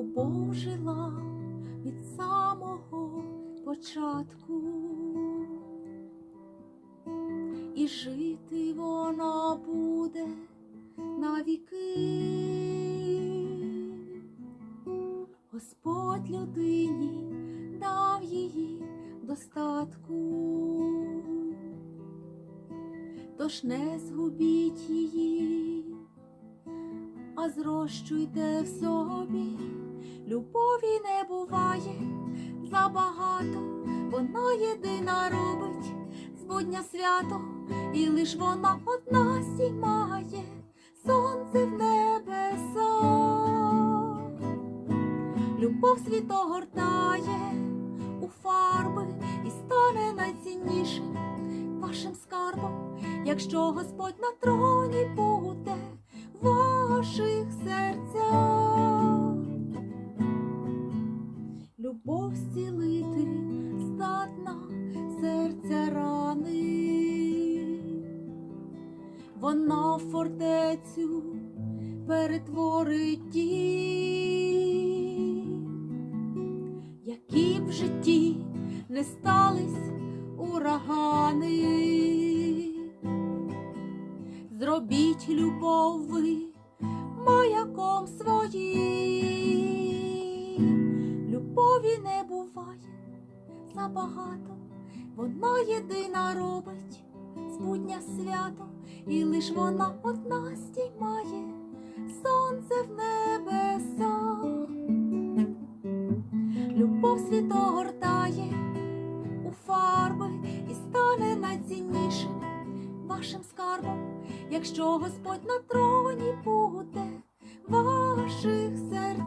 любов жила від самого початку, і жити вона буде навіки. Господь людині дав її достатку, тож не згубіть її, а зрощуйте в собі. Любові не буває забагато, вона єдина робить збудня свято, і лиш вона одна сімає сонце в небеса. Любов світ огортає у фарби і стане найціннішим вашим скарбом, якщо Господь на троні буде ваших серцях. Любов зцілити здатна серця рани, вона фортецю перетворить дім, які в житті не стались урагани. Зробіть любов ви забагато, вона єдина робить збудня свято, і лиш вона одна стіймає сонце в небесах. Любов світ огортає у фарби і стане найціннішим вашим скарбом, якщо Господь на троні буде ваших серцях.